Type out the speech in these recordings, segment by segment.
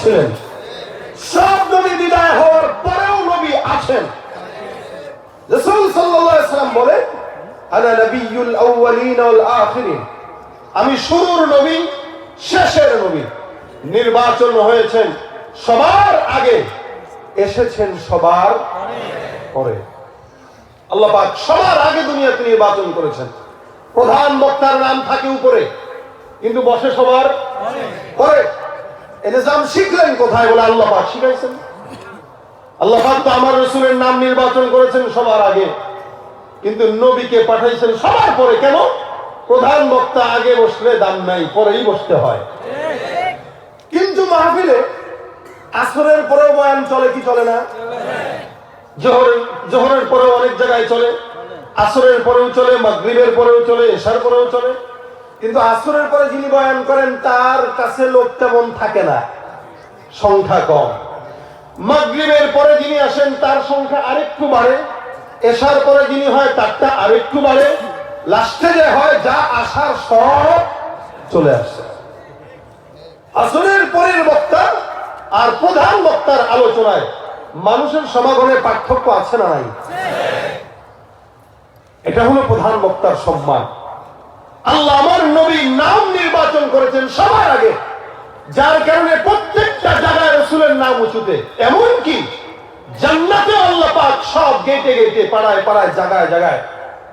ছিলেন সব নবী বিদায় হওয়ার পরেও নবী আছেন। রসুল সাল্লাম বলে আনা নবিয়ুল আউয়ালিন ওয়াল আখিরিন। আমি শুরুর নবী, শেষের নবী। নির্বাচন হয়েছেন সবার আগে। এসেছেন সবার পরে। আল্লাহ পাক সবার আগে দুনিয়াতে নির্বাচন করেছেন। প্রধান বক্তার নাম থাকে উপরে, কিন্তু বসে সবার পরে। এ নিজাম শিখলেন কোথায় বলে আল্লাহ পাক শিখাইছেন? আল্লাহ পাক তো আমার রসুলের নাম নির্বাচন করেছেন সবার আগে। কিন্তু নবীকে পাঠাইছেন সবার পরে কেন? প্রধান বক্তা আগে বসলে দাম নাই, পরেই বসতে হয়। কিন্তু মাহফিলে আসরের পরেও বয়ান চলে কি চলে না? জোহরের জোহরের পরেও অনেক জায়গায় চলে। আসরের পরেও চলে, মাগরিবের পরেও চলে, এশার পরেও চলে। কিন্তু আসরের পরে যিনি বয়ান করেন, তার কাছে লোক তেমন থাকে না। সংখ্যা কম। মাগরিবের পরে যিনি আসেন, তার সংখ্যা আরেকটু বাড়ে। এশার পরে যিনি হয়, তারটা আরেকটু বাড়ে। লাস্টে যে হয়, যা আসার সব চলে আসে। আসরের পরের বক্তা আর প্রধান বক্তার আলোচনায় মানুষের সমাগমে পার্থক্য আছে না নাই? এটা হলো প্রধান বক্তার সম্মান। আল্লাহ আমার নবী নাম নির্বাচন করেছেন সবার আগে। যার কারণে প্রত্যেকটা জায়গায় রসুলের নাম উঁচুতে। এমন কি জান্নাতে আল্লাহ পাক সব গেটে গেটে, পাড়ায় পাড়ায়, জায়গায় জায়গায়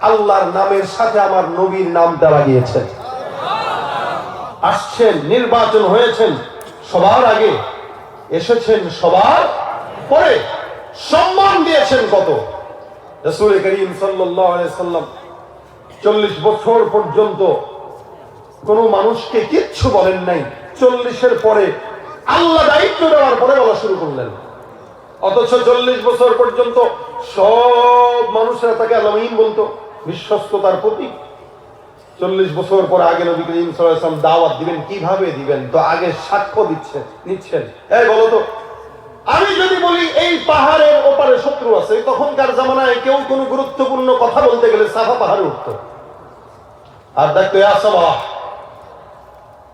আল্লাহর নামের সাথে আমার নবীর নামটা লাগিয়েছেন আসছেন, নির্বাচন হয়েছেন, সবার আগে। এসেছেন সবার পরে। সম্মান দিয়েছেন কত? রসুল করিম সাল্লাম চল্লিশ বছর পর্যন্ত কোন মানুষকে কিচ্ছু বলেন নাই। চল্লিশের পরে আল্লাহ দায়িত্ব দেওয়ার পরে বলা শুরু করলেন। অথচ চল্লিশ বছর পর্যন্ত সব মানুষেরা তাকে আলামিন বলতো, বিশ্বস্ততার প্রতীক। চল্লিশ বছর পর আগে নবী করিম সাল্লাম দাওয়াত দিবেন, কীভাবে দিবেন? তো আগে সাক্ষ্য দিচ্ছেন, নিচ্ছেন। এই বলো তো আমি যদি বলি এই পাহাড়ের ওপারে শত্রু আছে, তখনকার জামানায় কেউ কোনো গুরুত্বপূর্ণ কথা বলতে গেলে সাফা পাহাড়ে উঠত। আর দেখতো আসবা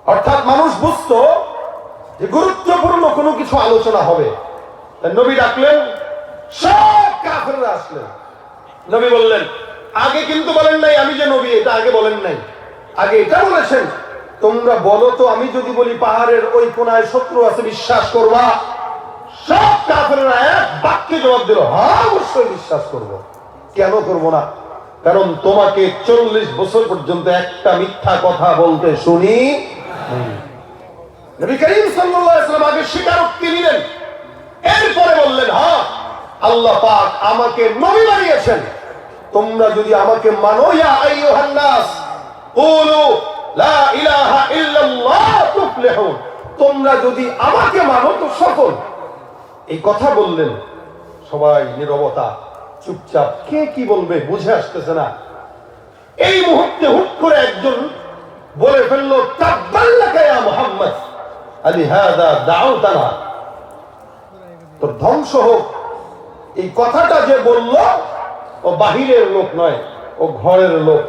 অর্থাৎ মানুষ বুঝতো যে গুরুত্বপূর্ণ কোনো কিছু আলোচনা হবে। নবী ডাকলেন, সব কাফেররা আসলেন। নবী বললেন, আগে কিন্তু বলেন নাই, আমি যে নবী, এটা আগে বলেন নাই। আগে এটা বলেছেন, তোমরা বলো তো, আমি যদি বলি পাহাড়ের ওই কোনায় শত্রু আছে, বিশ্বাস করবা? সব কাফেররা এক বাক্যে জবাব দিল হ্যাঁ অবশ্যই বিশ্বাস করব। কেন করব না? কারণ তোমাকে চল্লিশ বছর পর্যন্ত একটা মিথ্যা কথা বলতে শুনি এরপরে বললেন হ্যাঁ আমাকে তোমরা যদি আমাকে মানো লা তোমরা যদি আমাকে মানো, তো সফল। এই কথা বললেন। সবাই নীরবতা, চুপচাপ, কে কি বলবে বুঝে আসতেছে না। এই মুহূর্তে হুট করে একজন বলে ফেলল, তাব্বাল্লাকা ইয়া মুহাম্মদ, আলি হাদা দাউতানা। তো ধ্বংস হোক। এই কথাটা যে বলল, ও বাহিরের লোক নয়, ও ঘরের লোক।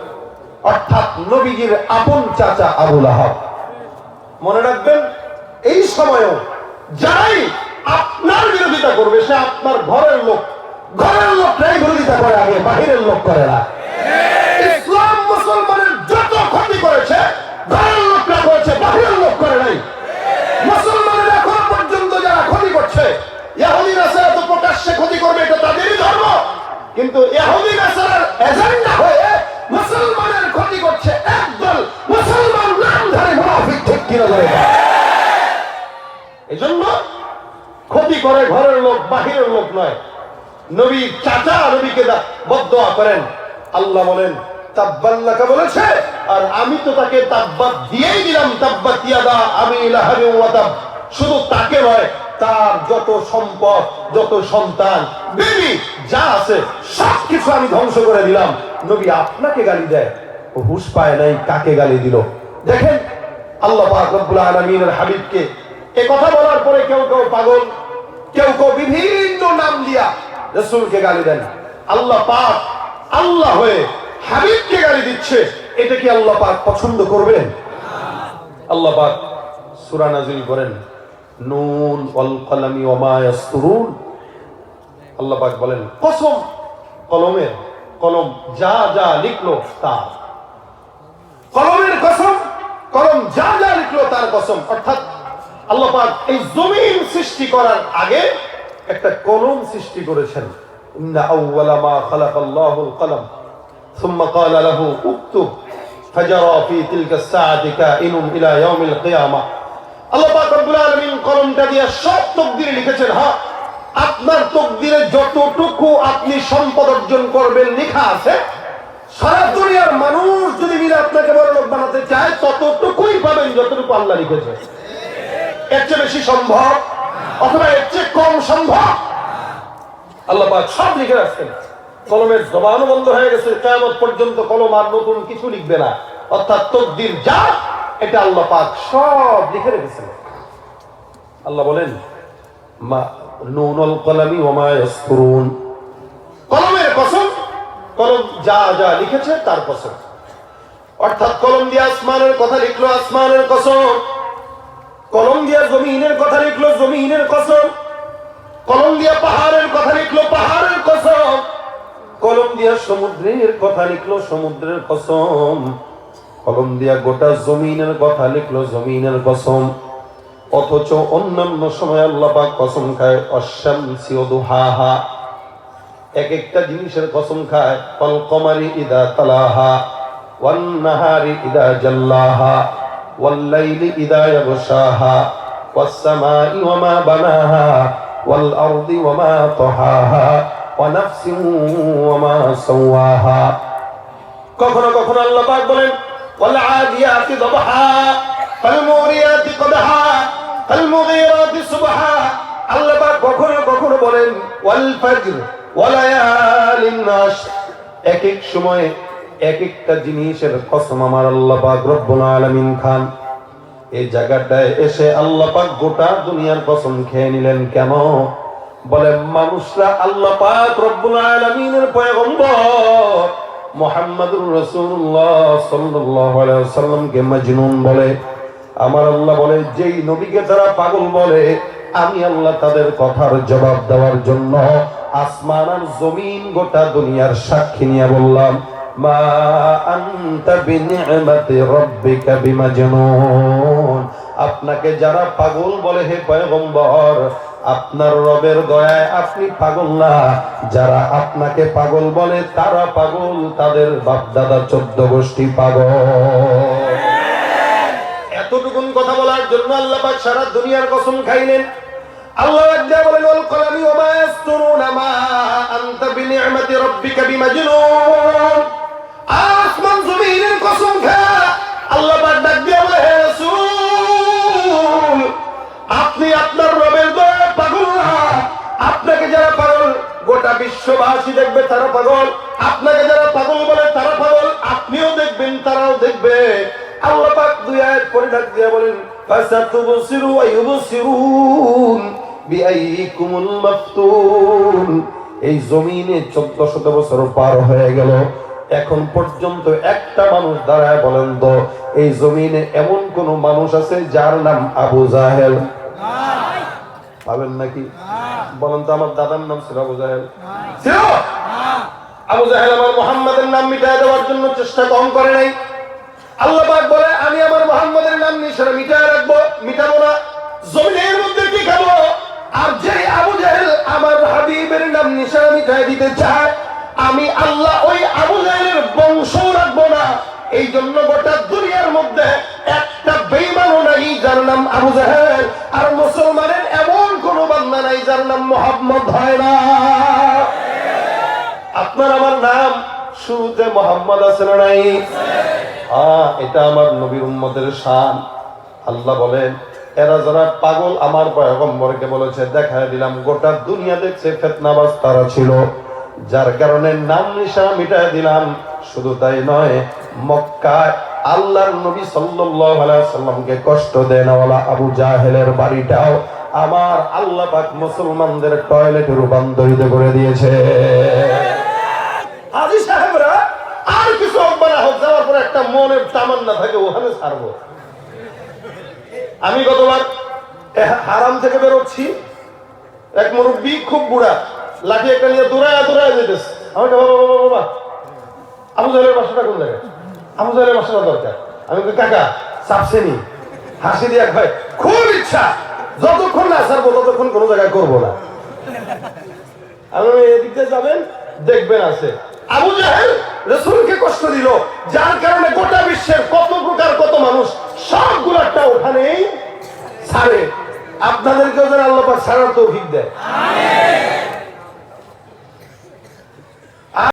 অর্থাৎ নবীজির আপন চাচা আবুল আহাব। মনে রাখবেন, এই সময়ও যারাই আপনার বিরোধিতা করবে, সে আপনার ঘরের লোক। ঘরের লোকটাই বিরোধিতা করে আগে, বাহিরের লোক করে না। ইসলাম মুসলমানের যত ক্ষতি করেছে, ঘরের লোকরা করেছে, বাহিরের লোক করে নাই। মুসলমানের এখন পর্যন্ত যারা ক্ষতি করছে ইহুদি নাসারা তো প্রকাশ্যে ক্ষতি করবে, এটা তাদেরই ধর্ম। কিন্তু ইহুদি নাসারার এজেন্ডা হয়ে মুসলমানের ক্ষতি করছে একদল মুসলমান নামধারী মুনাফিক ঠিক কিনা ধরে ক্ষতি করে? ঘরের লোক, বাহিরের লোক নয়। নবী, চাচা নবীকে বদদোয়া করেন। আল্লাহ বলেন বলেছে, আর আমি তো তাকে দিয়েই দিলাম। আমি শুধু তাকে নয়, তার যত সম্পদ, যত সন্তান, বেবি, যা আছে সব কিছু আমি ধ্বংস করে দিলাম। নবী আপনাকে গালি দেয়। ও হুশ পায় নাই, কাকে গালি দিল? দেখেন, আল্লাহ পাক হাবিবকে। এ কথা বলার পরে কেউ কেউ পাগল কেউ কেউ বিভিন্ন নাম দিয়া রসুলকে গালি দেন আল্লাহ পাক আল্লাহ হয়ে হাবিবকে গালি দিচ্ছে। এটা কি আল্লাহ পাক পছন্দ করবেন? আল্লাহ পাক সূরা নাজিল করেন, নুন ওয়াল কলামি ওয়া মা ইয়াসতুরুন। আল্লাহ পাক বলেন, কসম, কলমের কলম যা যা লিখলো তা কলমের কসম, কলম যা যা লিখলো তার কসম, অর্থাৎ আল্লাহ এই জমিন সৃষ্টি করার আগে একটা কলম সৃষ্টি করেছেন। কলমটা দিয়ে সব লিখেছেন হ্যাঁ। আপনার যতটুকু আপনি সম্পদ অর্জন করবেন লেখা আছে, সারা দুনিয়ার মানুষ যদি মিলে আপনাকে বড় লোক বানাতে চায়, ততটুকুই পাবেন যতটুকু আল্লাহ লিখেছে। এর বেশি সম্ভব? অথবা এর কম সম্ভব? আল্লাহ পাক সব লিখে রাখছেন। কলমের জবানও বন্ধ হয়ে গেছে, কেয়ামত পর্যন্ত কলম আর নতুন কিছু লিখবে না। অর্থাৎ তকদির যা, এটা আল্লাহ পাক সব লিখে রেখেছেন। আল্লাহ বলেন, মা নুনুল কলামি ওয়া মা কলমের কসম, কলম যা যা লিখেছে তার কসম। অর্থাৎ কলম দিয়ে আসমানের কথা লিখলো, আসমানের কসম। কলম দিয়ে জমিনের কথা লিখলো জমিনের কসম। কলম দিয়ে পাহাড়ের কথা লিখলো পাহাড়ের কসম। কলম দিয়ে সমুদ্রের কথা লিখলো সমুদ্রের কসম। কলম দিয়া গোটা জমিনের কথা লিখলো জমিনের কসম। অথচ অন্যান্য সময় আল্লাহ কসম খায় অশামসি ওদুহাহা এক একটা জিনিসের কসম খায় কল কমারি ইদা তালাহা ওয়ান নাহারি ইদা জাল্লাহা। والليل إذا يغشاها والسماء وما بناها والأرض وما طحاها ونفس وما سواها কখনো কখনো আল্লাহ পাক বলেন والعاديات ضبحا فالموريات قدحا فالمغيرات صبحا আল্লাহ পাক কখনো কখনো বলেন ওয়াল ফজর ওয়ালায়ালিন নাশ এক এক সময় এক একটা জিনিসের কসম আমার আল্লাহ পাক রব্বুল আলামিন খান। এই জায়গাটায় এসে আল্লাহ পাক গোটা দুনিয়ার কসম খেয়ে নিলেন কেন? বলে, মানুষরা আল্লাহ পাক রব্বুল আলামিনের পয়গম্বর মুহাম্মাদুর রাসূলুল্লাহ সাল্লাল্লাহু আলাইহি ওয়াসাল্লামকে মাজনুন বলে। আমার আল্লাহ বলে, যেই নবীকে তারা পাগল বলে, আমি আল্লাহ তাদের কথার জবাব দেওয়ার জন্য আসমান আর জমিন গোটা দুনিয়ার সাক্ষী নিয়ে বললাম। মা আপনাকে যারা পাগল বলে হে পয়গম্বর, আপনার রবের দয়ায় আপনি পাগল না। যারা আপনাকে পাগল বলে তারা পাগল, তাদের বাপদাদা চোদ্দ গোষ্ঠী পাগল। এতটুকুন কথা বলার আল্লাহ সারা দুনিয়ার কসম খাইলেন। আল্লাহ মা আসমান জমিনের কসম খা আল্লাহ ডাক দিয়া বলে, হে রাসূল, আপনি আপনার রবের দয়া পাগল আপনাকে যারা পাগল, গোটা বিশ্ববাসী দেখবে তারা পাগল। আপনাকে যারা পাগল বলে তারা পাগল, আপনিও দেখবেন, তারাও দেখবে। আল্লাহ পাক দুই আয়াত পরে ডাক দিয়া বলেন, ফাসাতুবসিরু ওয়া ইউবসিরুন বিআইকুমুল মাফতুন। এই জমিনে 1400 বছর পার হয়ে গেল। এখন পর্যন্ত একটা মানুষ দাঁড়ায় বলেন তো, এই জমিনে এমন কোন মানুষ আছে যার নাম আবু জাহেল? পাবেন নাকি? বলেন তো আমার দাদার নাম ছিল আবু জাহেল। ছিল? আবু জাহেল আমার মোহাম্মদের নাম মিটায় দেওয়ার জন্য চেষ্টা কম করে নাই। আল্লাহ বলে, আমি আমার মোহাম্মদের নাম নিশানা মিটায় আমি আল্লাহ ওই আবু জাহেলের বংশ রাখব না। এই জন্য গোটা দুনিয়ার মধ্যে একটা বেইমানও নাই, যার নাম আবু জাহেল। আর মুসলমানের এমন কোন বান্দা নাই, যার নাম মোহাম্মদ হয় না। আপনার আমার নাম শুরুতে মোহাম্মদ আছে না নাই? হ্যাঁ এটা আমার নবীর উম্মতের শান। আল্লাহ বলেন, এরা যারা পাগল, আমার পয়গম্বরকে বলেছে, দেখায় দিলাম, গোটা দুনিয়া দেখছে, ফেতনাবাজ তারা ছিল। যার কারণে নাম নিশা মিটায় দিলাম। শুধু তাই নয়, মক্কায় আল্লাহর নবী সাল্লামকে কষ্ট দেন ওয়ালা আবু জাহেলের বাড়িটাও আমার আল্লাহ পাক মুসলমানদের টয়লেটে রূপান্তরিত করে দিয়েছে। হাজি সাহেবরা, আর কিছু হোক যাওয়ার পরে একটা মনের তামান্না থাকে, ওখানে ছাড়বো। আমি গতবার হারাম থেকে বেরোচ্ছি। এক মুরব্বী খুব বুড়া লাঠি একটা নিয়ে দৌড়ায় দৌড়ায় যেতেছে। আমাকে বাবা বাবা বাবা আবু জাহেলের বাসাটা কোন জায়গায়? আবু জাহেলের বাসাটা দরকার। আমি কাকা চাপছেনি হাসি দিয়া খায় খুব ইচ্ছা। যতক্ষণ না ছাড়বো, ততক্ষণ কোনো জায়গায় করব না। আমি এদিক দিয়ে যাবেন? দেখবেন আছে। আবু জাহেল রসুলকে কষ্ট দিল, যার কারণে গোটা বিশ্বের কত প্রকার, কত মানুষ সবগুলাটা ওখানেই ছাড়ে। আপনাদেরকেও যেন আল্লাহ ছাড়ার তৌফিক দেয়।